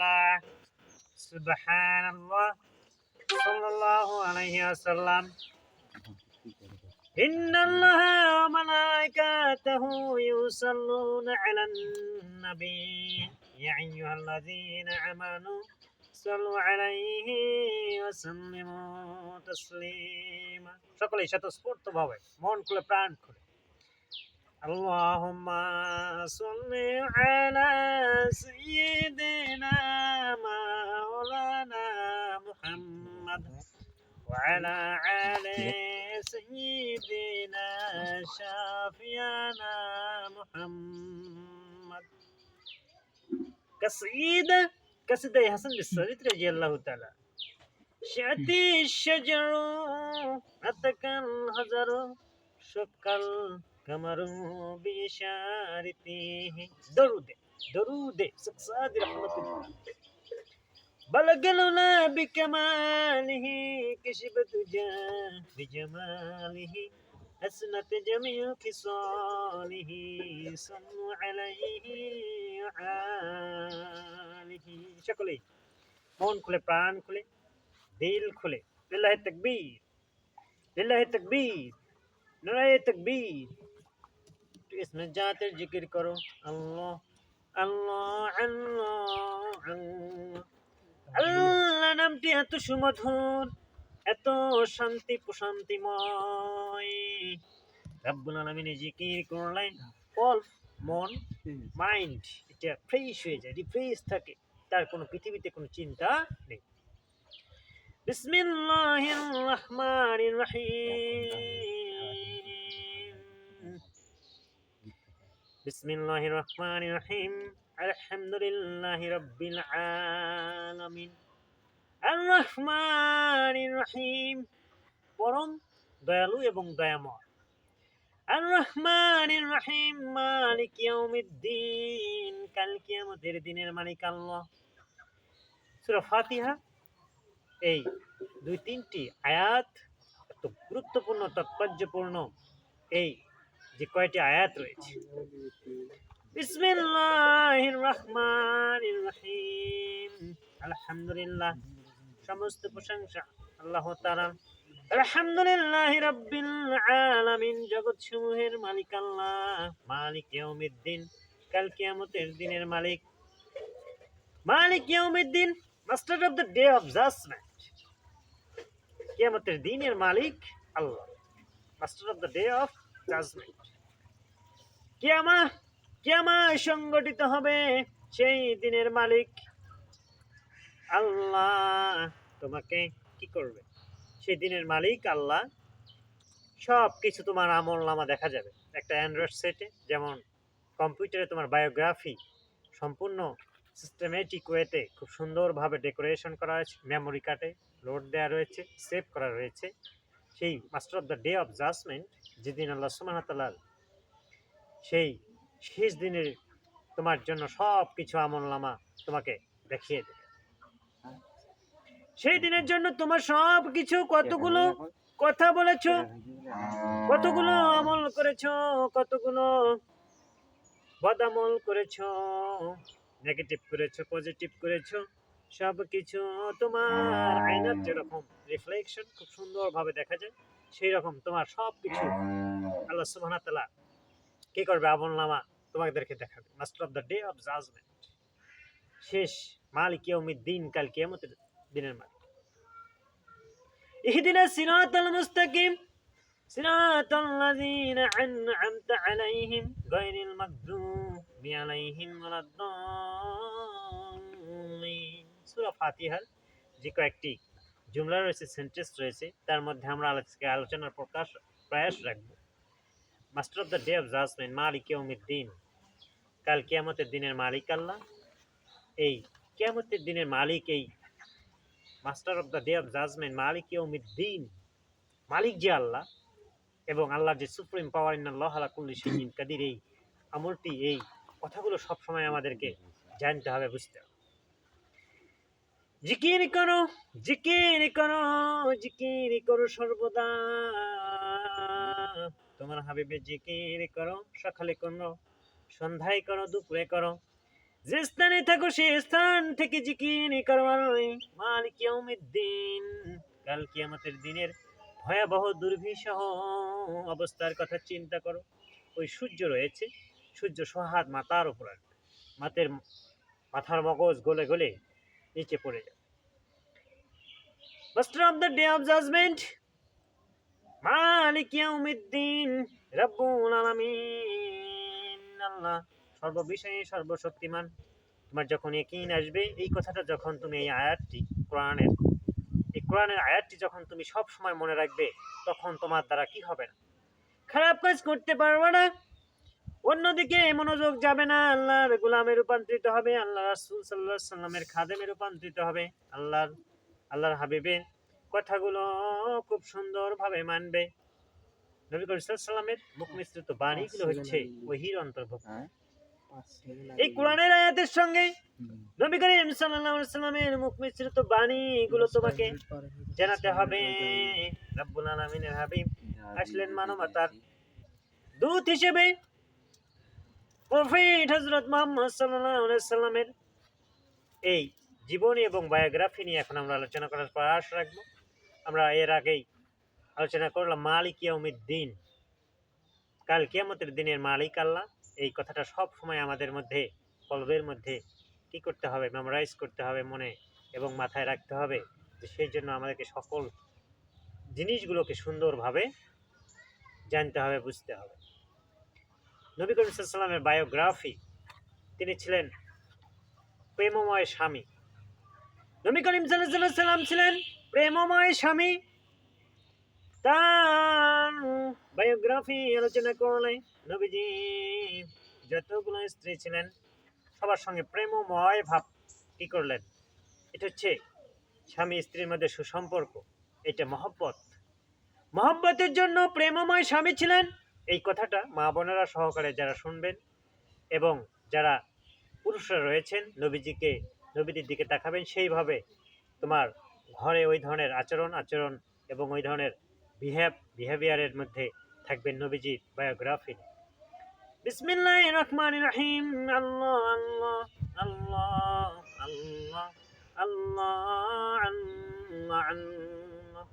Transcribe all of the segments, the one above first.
আল্লাহ সুবহানাল্লাহ সাল্লাল্লাহু আলাইহি ওয়াসাল্লাম إن الله وملائكته يصلون على النبي يا أيها الذين آمنوا صلوا عليه وسلموا تسليما সকলেই স্বতঃস্ফূর্তভাবে মন খুলে প্রাণ খুলে اللهم صل على سيدنا وعلى آل سيدنا شافينا محمد. قصيدة قصيدة يا حسن بالصديق رضي الله تعالى. شعتي الشجر أتك الحجر شق القمر بإشارته. درود درود. سقساد رحمة الله. بلغ العلا بكماله كشفت جاه بجماله حسنت جميع خصاله صلوا عليه وآله সকলেই মন খুলে প্রাণ খুলে দিল খুলে লিল্লাহি তাকবীর লিল্লাহি তাকবীর নারায়ে তাকবীর তো ইসমে জাতের জিকির করো আল্লাহ আল্লাহ আল্লাহ আল্লাহ আল্লাহ নামটি এত সুমধুর, এত শান্তি প্রশান্তিময়। রাব্বুল আলামিনে জিকির করলে অল মন মাইন্ড এটা ফ্রেশ হয়ে যায় রিফ্রেশ থাকে, তার কোনো পৃথিবীতে কোনো চিন্তা নেই। বিসমিল্লাহির রহমানির রহিম। বিসমিল্লাহির রহমানির রহিম। আলহামদুলিল্লাহি রাব্বিল আলামিন। আর রহমানির রহিম পরম দয়ালু এবং দয়াময়। আর রহমানির রহিম মালিক ইয়াউমিদ্দিন। কাল কিয়ামতের দিনের মালিক আল্লাহ সূরা ফাতিহা, এই দুই তিনটি আয়াত এত গুরুত্বপূর্ণ, তাৎপর্যপূর্ণ। এই যে কয়টি আয়াত রয়েছে। বিসমিল্লাহির রহমানির রহিম। আলহামদুলিল্লাহ। সমস্ত প্রশংসা আল্লাহ তাআলা। আলহামদুলিল্লাহি রাব্বিল আলামিন জগৎ সমূহের মালিক আল্লাহ, মালিক ইয়াউমিদ্দিন, কাল কিয়ামতের দিনের মালিক। মালিক ইয়াউমিদ্দিন, master of the day of judgment. কিয়ামতের দিনের মালিক আল্লাহ, master of the day of judgment. কিয়ামা কিয়ামা সংগঠিত হবে সেই দিনের মালিক। আল্লাহ, তোমাকে কি করবে? সেই দিনের মালিক আল্লাহ। সব কিছু তোমার আমল নামা দেখা যাবে। একটা অ্যান্ড্রয়েড সেটে যেমন কম্পিউটারে তোমার বায়োগ্রাফি সম্পূর্ণ সিস্টেমেটিক ওয়েতে খুব সুন্দরভাবে ডেকোরেশন করা হয়েছে মেমোরি কার্ডে লোড দেওয়া রয়েছে সেভ করা রয়েছে। সেই master of the day of judgment যেদিন আল্লাহ সুমানতালাল সেই শেষ দিনের তোমার জন্য সব কিছু আমল নামা তোমাকে দেখিয়ে দেবে। সেই দিনের জন্য তোমার সব কিছু কতগুলো কথা বলেছ? কতগুলো আমল করেছ? কতগুলো বদামল করেছ? নেগেটিভ করেছ পজিটিভ করেছ? সব কিছু তোমার আয়নার যেরকম রিফ্লেকশন খুব সুন্দরভাবে দেখা যায় সেই রকম তোমার সব কিছু আল্লাহ সুবহানাহু ওয়া তাআলা কি করবে? আমল নামা তোমাদেরকে দেখাবে। Master of the day of judgment শেষ মালিক ইয়াউমিদ্দিন কাল কিয়ামতের দিনের মালিক اهدنا الصراط المستقيم صراط الذين أنعمت عليهم غير المغضوب عليهم ولا الضالين সূরা ফাতিহার যে কয়েকটি জুমলা রয়েছে সেন্টেন্স রয়েছে তার মধ্যে আমরা আজকে আলোচনার প্রকাশ প্রয়াস রাখব master of the day of judgement মালিক ইয়াউমিদ্দিন কাল কিয়ামতের দিনের মালিক আল্লাহ এই কিয়ামতের দিনের মালিক এই master of the day of judgment মালিক ইয়ৌমিদ্দিন মালিক যে আল্লাহ এবং আল্লাহ যে সুপ্রিম পাওয়ার ইন আল্লাহ আলা কুল্লি শাইইন কাদির। এই আমলটি, এই কথাগুলো সব সময় আমাদেরকে জানতে হবে, বুঝতে হবে। জিকির করো জিকির করো জিকির করো সর্বদা। তোমার হাবিবে জিকির করো, সকালে করো, সন্ধ্যায় করো, দুপুরে করো। যে স্থানে থাকো সে স্থান থেকে দিনের ভয়াবহ অবস্থার কথা চিন্তা করো ওই সূর্য রয়েছে সূর্য সহাত মাথার উপর মাথার মাথার মগজ গলে গলে নিচে পড়ে যাবে master of the day of judgment মালিক ইয়াউমিদ্দিন রব্বুল আলামিন আল্লাহ সর্ববিষয়ে সর্বশক্তিমান। তোমার যখন একিন আসবে এই কথাটা যখন তুমি এই আয়াতটি কোরআনের এই কোরআনের আয়াতটি যখন তুমি সব সময় মনে রাখবে তখন তোমার দ্বারা কি হবে না? খারাপ কাজ করতে পারবে না। অন্যদিকে মনোযোগ যাবে না। আল্লাহর গোলামে রূপান্তরিত হবে। আল্লাহ রাসূল আলাইহি সাল্লামের খাদেমে রূপান্তরিত হবে। আল্লাহর আল্লাহর হাবিবের কথাগুলো খুব সুন্দরভাবে মানবে। নবী করিম সাল্লামের মুখ মিশ্রিত বাণীগুলো হচ্ছে ওহির অন্তর্ভুক্ত। এই কোরআনের আয়াতের সঙ্গে নবী করিম সাল্লাল্লাহু আলাইহি সাল্লামের মুখ মিশ্রিত বাণী এগুলো তোমাকে জানাতে হবে। রব্বুল আলামিনের হাবিব আসলেন মানবতার দূত হিসেবে প্রফেট হযরত মুহাম্মদ সাল্লাল্লাহু আলাইহি সাল্লামের এই জীবনী এবং বায়োগ্রাফি নিয়ে এখন আমরা আলোচনা করার প্রয়াস রাখব। আমরা এর আগেই আলোচনা করলাম মালিক ইয়াউমিদ্দিন। কাল কিয়ামতের দিনের মালিক আল্লাহ। এই কথাটা সব সময় আমাদের মধ্যে, কলবের মধ্যে কি করতে হবে মেমোরাইজ করতে হবে মনে এবং মাথায় রাখতে হবে সেই জন্য আমাদেরকে সকল জিনিসগুলোকে সুন্দরভাবে জানতে হবে, বুঝতে হবে। নবী করিম সাল্লামের বায়োগ্রাফি তিনি ছিলেন প্রেমময় স্বামী। নবী করিম সাল্লাম ছিলেন প্রেমময় স্বামী। তার বায়োগ্রাফি, আলোচনা করলে নবীজি যতগুলো স্ত্রী ছিলেন, সবার সঙ্গে প্রেমময় ভাব কি করলেন? এটা হচ্ছে স্বামী স্ত্রীর মধ্যে সুসম্পর্ক, এটা মহব্বত। মহব্বতের জন্য প্রেমময় স্বামী ছিলেন, এই কথাটা মা বোনেরা সহকারে যারা শুনবেন এবং যারা পুরুষরা রয়েছেন, নবীজিকে, নবীদের দিকে তাকাবেন, সেইভাবে তোমার ঘরে ওই ধরনের আচরণ আচরণ এবং ওই ধরনের বিহেভ বিহেভিয়ারের মধ্যে থাকবেন নবীজির বায়োগ্রাফি বিসমিল্লাহ রহমান রহিম আল্লাহ আল্লাহ আল্লাহ আল্লাহ আল্লাহ আল্লাহ।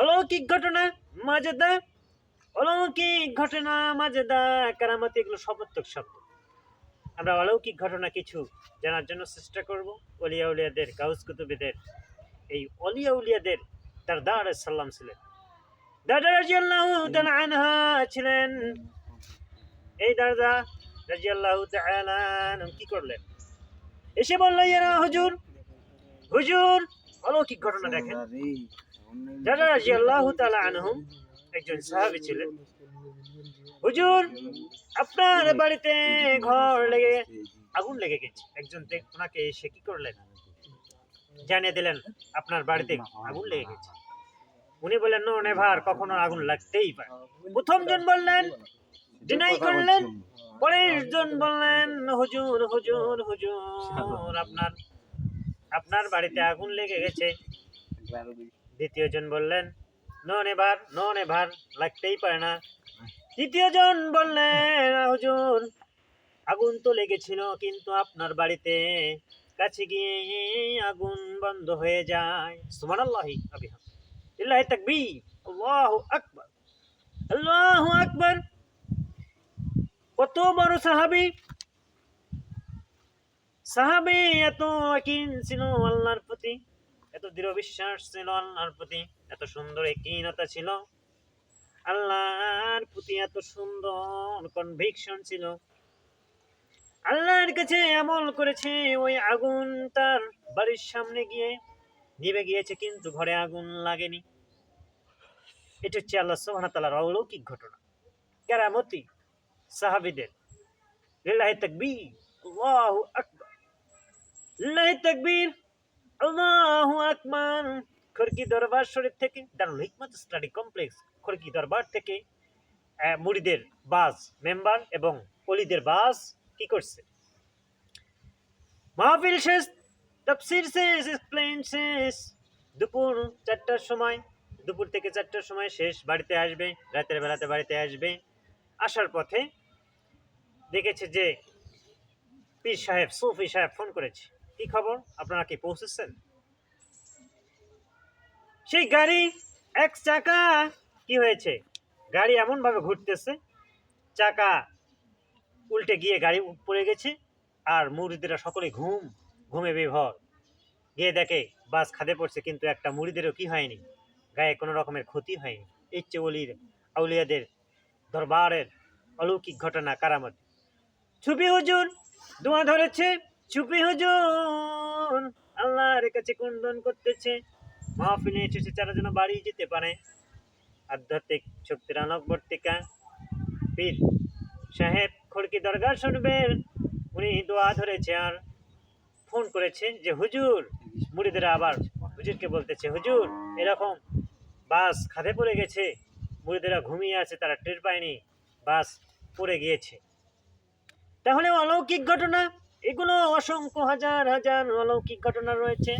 অলৌকিক ঘটনা মাজেদা, অলৌকিক ঘটনা মাজেদা, কারামতি এগুলো সমর্থক শব্দ। আমরা অলৌকিক ঘটনা কিছু জানার জন্য চেষ্টা করব। অলিয়া উলিয়াদের, গাউস কুতুবেদের, এই অলিয়া উলিয়াদের, তার দা দার সাল্লাম ছিলেন। দাদা রাজিয়াল্লাহু আনহা ছিলেন। এই দাদা রাজিয়াল্লাহু কি করলেন? এসে বলল ইয়ারা হুজুর হুজুর অলৌকিক ঘটনা দেখেন? দাদা রাজিয়াল্লাহু তাআলা আনহু একজন সাহাবী ছিলেন। হুজুর, আপনার বাড়িতে ঘর লেগে আগুন লেগে গেছে। একজন ওনাকে এসে কি করলেন? জানিয়ে দিলেন, আপনার বাড়িতে আগুন লেগে গেছে। উনি বললেন নো নেভার কখনো আগুন লাগতেই পারে প্রথম জন বললেন ডিনাই করলেন। পরের জন বললেন হুজুর হুজুর হুজুর আপনার আপনার বাড়িতে আগুন লেগে গেছে। দ্বিতীয় জন বললেন নো নেভার নো নেভার লাগতেই পারে না। তৃতীয় জন বললেন হুজুর আগুন তো লেগেছিল কিন্তু আপনার বাড়িতে কাছে গিয়ে আগুন বন্ধ হয়ে যায়। সুবহানাল্লাহি আবিহাম। ইল্লাহি তাকবীর আল্লাহু আকবার আল্লাহু আকবার কত বড় সাহাবী সাহাবী এত ইয়াকিন ছিল আল্লাহর প্রতি। এত দৃঢ় বিশ্বাস ছিল আল্লাহর প্রতি। এত সুন্দর একীনতা ছিল। আল্লাহর প্রতি এত সুন্দর কনভিকশন ছিল। আল্লাহর কাছে আমল করেছে ওই আগুন তার বাড়ির সামনে গিয়ে। নিভে গিয়েছে কিন্তু ঘরে আগুন লাগেনি। এটা হচ্ছে আল্লাহ সুবহানাহু তাআলার অলৌকিক ঘটনা। কেরামতি সাহাবিদের লিল্লাহি তাকবীর আল্লাহু আকবার। লিল্লাহি তাকবীর আল্লাহু আকবার। খরকি দরবার শরীফ থেকে দারুল হিকমত স্টাডি কমপ্লেক্স খরকি দরবার থেকে আহ, মুরিদের বাস মেম্বার এবং অলিদের বাস কি করছে? মাহফিল শেষ তফসির শেষ এক্সপ্লেন শেষ দুপুর চারটার সময়, দুপুর থেকে চারটার সময় শেষ, বাড়িতে আসবে, রাতের বেলাতে বাড়িতে আসবে। আসার পথে দেখেছে যে পীর সাহেব, সুফি সাহেব ফোন করেছে। কি খবর? আপনারা কি পৌঁছেছেন? সেই গাড়ি, এক চাকা। কি হয়েছে? গাড়ি এমনভাবে ঘুরতেছে, চাকা উল্টে গিয়ে গাড়ি পড়ে গেছে, আর মুরিদেরা সকলে ঘুম, ঘুমে বিভর। গিয়ে দেখে বাস খাদে পড়ছে, কিন্তু একটা মুড়িদেরও কি হয়নি? গায়ে কোনো রকমের ক্ষতি হয়নি। ইচ্ছে অলির আউলিয়াদের দরবারের অলৌকিক ঘটনা কারামত। ছুপি হুজুর দোয়া ধরেছে ছুপি হুজুর। আল্লাহর কাছে কুন্দন করতেছে। মাহফিলে এসেছে যারা যেন বাড়ি যেতে পারে। আধ্যাত্মিক শক্তির আলোকবর্তিকা পীর সাহেব খড়কি দরগা শুনবেন। উনি দোয়া ধরেছে আর ফোন করেছে যে, হুজুর মুড়িদেরা আবার হুজুরকে বলতেছে, হুজুর, এরকম বাস খাদে পড়ে গেছে, মুড়িদেরা ঘুমিয়ে আছে, তারা টের পায়নি, বাস পড়ে গিয়েছে। তাহলে অলৌকিক ঘটনা, এগুলো অসংখ্য হাজার হাজার অলৌকিক ঘটনা রয়েছে।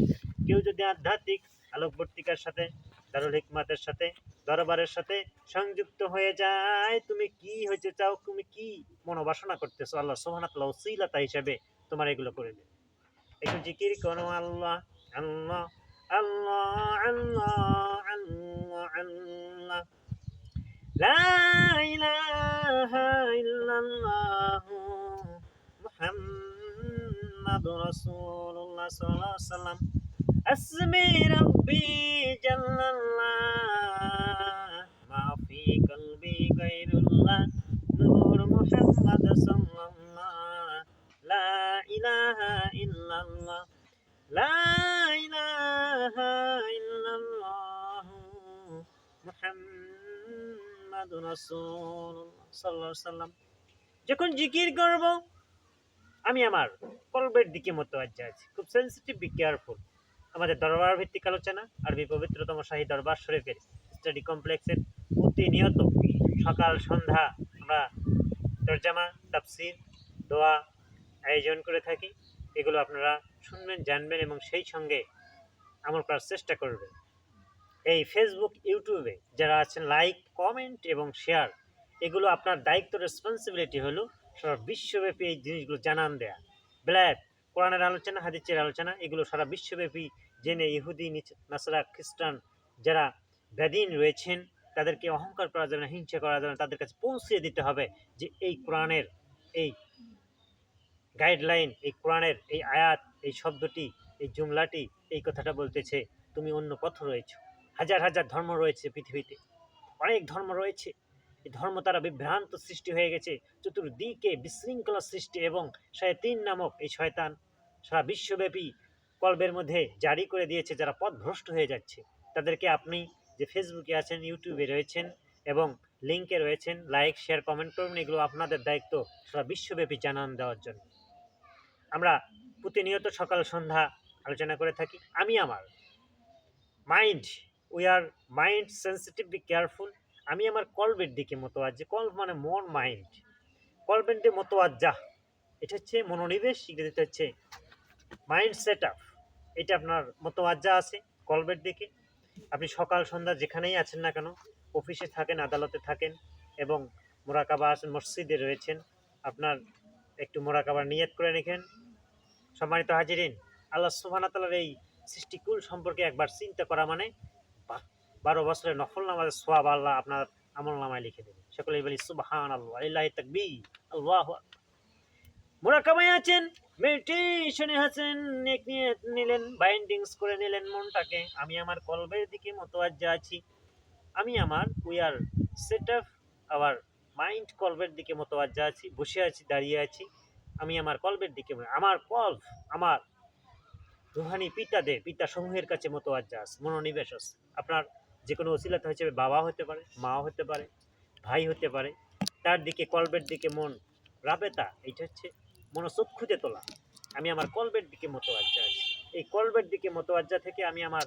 কেউ যদি আধ্যাত্মিক, আলোকবর্তিকার সাথে, দারুল হিকমাতের সাথে, দরবারের সাথে সংযুক্ত হয়ে যায়, তুমি কি হয়েছে চাও, তুমি কি মনোবাসনা করতেছো? আল্লাহ সোহানাতলা ওসিলাতা হিসাবে তোমার এগুলো করে দেবে। একটু জিকির করো, আল্লাহ আল্লাহ আল্লাহ আল্লাহ আল্লাহ আল্লাহ। লা ইলাহা ইল্লাল্লাহ মুহাম্মাদুর রাসূলুল্লাহ সাল্লাল্লাহু আলাইহি ওয়াসাল্লাম। আসমি রাব্বি জাল্লাল্লাহ, মা ফি কলবি গায়রুল্লাহ, নূর মুহাম্মদ সাল্লাল্লাহ লা ইলাহা ইল্লাল্লাহ। লা ইলাহা ইল্লাল্লাহ। মুহাম্মাদুর রাসূলুল্লাহ সাল্লাল্লাহু আলাইহি সাল্লাম যখন জিকির করব, আমি আমার কলবের দিকে মতোয়াজ্জা আছি। খুব সেন্সিটিভ বি কেয়ারফুল আমাদের দরবার ভিত্তিক আলোচনা, আরবি পবিত্রতম শাহী দরবার শরীফের স্টাডি কমপ্লেক্সের প্রতিনিয়ত সকাল, সন্ধ্যা আমরা তর্জামা, তাফসির, দোয়া আয়োজন করে থাকি, এগুলো আপনারা শুনবেন, জানবেন এবং সেই সঙ্গে আমল করার চেষ্টা করবেন। এই ফেসবুক ইউটিউবে যারা আছেন লাইক কমেন্ট এবং শেয়ার এগুলো আপনার দায়িত্ব রেসপন্সিবিলিটি হলো সারা বিশ্বব্যাপী এই জিনিসগুলো জানান দেয়া। ব্ল্যাক, কোরআনের আলোচনা হাদিচের আলোচনা, এগুলো সারা বিশ্বব্যাপী জেনে ইহুদি নাসারা, খ্রিস্টান যারা ব্যাধীন রয়েছেন, তাদেরকে অহংকার করা যাবে না হিংসা করা যাবে তাদের কাছে পৌঁছে দিতে হবে যে এই কোরআনের এই গাইডলাইন এই কোরআনের এই আয়াত, এই শব্দটি, এই জুমলাটি, এই কথাটা বলতেছে, তুমি অন্য পথ রয়েছে। হাজার হাজার ধর্ম রয়েছে পৃথিবীতে। অনেক ধর্ম রয়েছে। এই ধর্ম তারা বিভ্রান্ত সৃষ্টি হয়ে গেছে। চতুর্দিকে বিশৃঙ্খলা সৃষ্টি এবং শয়তিন নামক এই শয়তান সারা বিশ্বব্যাপী কল্পের মধ্যে জারি করে দিয়েছে, যারা পথ ভ্রষ্ট হয়ে যাচ্ছে। তাদেরকে আপনি যে ফেসবুকে আছেন, ইউটিউবে রয়েছেন এবং লিঙ্কে রয়েছেন, লাইক, শেয়ার, কমেন্ট করুন। এগুলো আপনাদের দায়িত্ব সারা বিশ্বব্যাপী জানান দেওয়ার জন্য। আমরা প্রতিনিয়ত সকাল, সন্ধ্যা আলোচনা করে থাকি। আমি আমার mind we are mind sensitive be careful আমি আমার কলবের দিকে মতোয়াজ্জা কল্ব মানে মন মাইন্ড কলবের দিকে মতোয়াজ্জা এটা হচ্ছে মনোনিবেশ, ইংরেজিতে হচ্ছে মাইন্ড সেট আপ এটা আপনার মতোয়াজ্জা আছে কলবের দিকে। আপনি সকাল, সন্ধ্যা যেখানেই আছেন না কেন, অফিসে থাকেন, আদালতে থাকেন এবং মোরাকাবা আছেন, মসজিদে রয়েছেন, আপনার একটু মোরাকাবার নিয়ত করে রেখেন। সম্মানিত হাজিরিন, আল্লাহ সুবহানাতালার এই সৃষ্টিকুল সম্পর্কে একবার চিন্তা করা মানে বারো বছরের নফল নামাজের সোয়াব আল্লাহ আপনার আমল নামায় লিখে দেবে সকলেই বলি সুবহান আল্লাহ আল্লাহ তাকবি আল্লাহ মোরাকাবায় আছেন মেডিটেশনে আছেন, নেক নিয়ে নিলেন বাইন্ডিংস করে নিলেন মনটাকে। আমি আমার কলবের দিকে মতোয়াজ্জা আছি। আমি আমার we are set up our mind কলবের দিকে মতোয়াজ্জা আছি, বসে আছি, দাঁড়িয়ে আছি। আমি আমার কলবের দিকে আমার কল্প আমার রুহানি পিতাদের পিতা সমূহের কাছে মতোয়াজ্জা আছে, মনোনিবেশ আছে। আপনার যে কোনো ওসিলাতে হিসেবে বাবা হতে পারে মা হতে পারে, ভাই হতে পারে। তার দিকে কলবের দিকে মন রাবেতা এটা হচ্ছে মনোচক্ষুতে তোলা। আমি আমার কলবের দিকে মতোয়াজ্জা আছি। এই কলবের দিকে মতোয়াজ্জা থেকে আমি আমার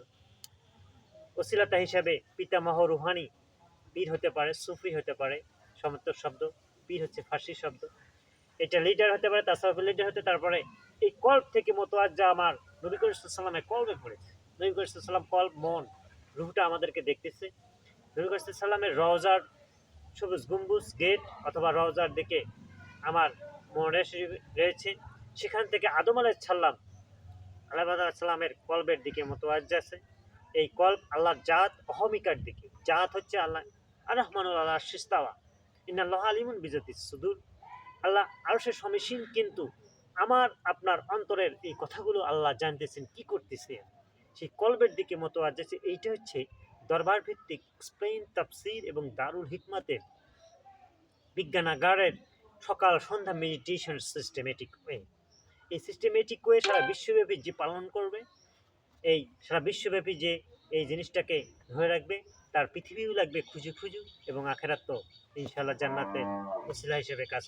ওসিলাতা হিসাবে পিতামহ রুহানি পীর হতে পারে, সুফি হতে পারে সমর্থ শব্দ পীর হচ্ছে ফার্সি শব্দ। এটা লিডার হতে পারে তাসাউফ লিডার হতে, তারপরে এই কল্প থেকে মতোয়াজ্জা আমার নবী করিসাল্লামের কল্পে পড়েছে। নবী করিসাল্লাম কল্প, মন, রুহটা আমাদেরকে দেখতেছে। নবী করিসাল্লামের রওজার সবুজ গম্বুজ গেট অথবা রওজার দিকে আমার মনে রয়েছে। সেখান থেকে আদম আলাহ সাল্লাম আল্লাহ সাল্লামের কলবের দিকে মোতওয়াজ্জ আছে। এই কল্প আল্লাহর জাত অহমিকার দিকে। জাত হচ্ছে আল্লাহ, আর রহমানুল আল্লাহ শিস্তাওয়া ইন্নাল্লাহ আলিমুন বিজতি সুদূর। আল্লাহ আরও সে সমীসীন, কিন্তু আমার, আপনার অন্তরের এই কথাগুলো আল্লাহ জানতেছেন, কি করতেছে? সেই কলবের দিকে মতো আছে। এইটা হচ্ছে দরবার ভিত্তিক স্পেন, তাফসির এবং দারুল হিকমাতের বিজ্ঞানাগারের সকাল সন্ধ্যা মেডিটেশন সিস্টেমেটিক ওয়ে। এই সিস্টেমেটিক ওয়ে সারা বিশ্বব্যাপী যে পালন করবে, এই সারা বিশ্বব্যাপী যে এই জিনিসটাকে ধরে রাখবে তার পৃথিবীও লাগবে খুঁজে খুঁজু এবং আখেরাত তো ইনশাল্লাহ জান্নাতে উসিলা হিসেবে কাজ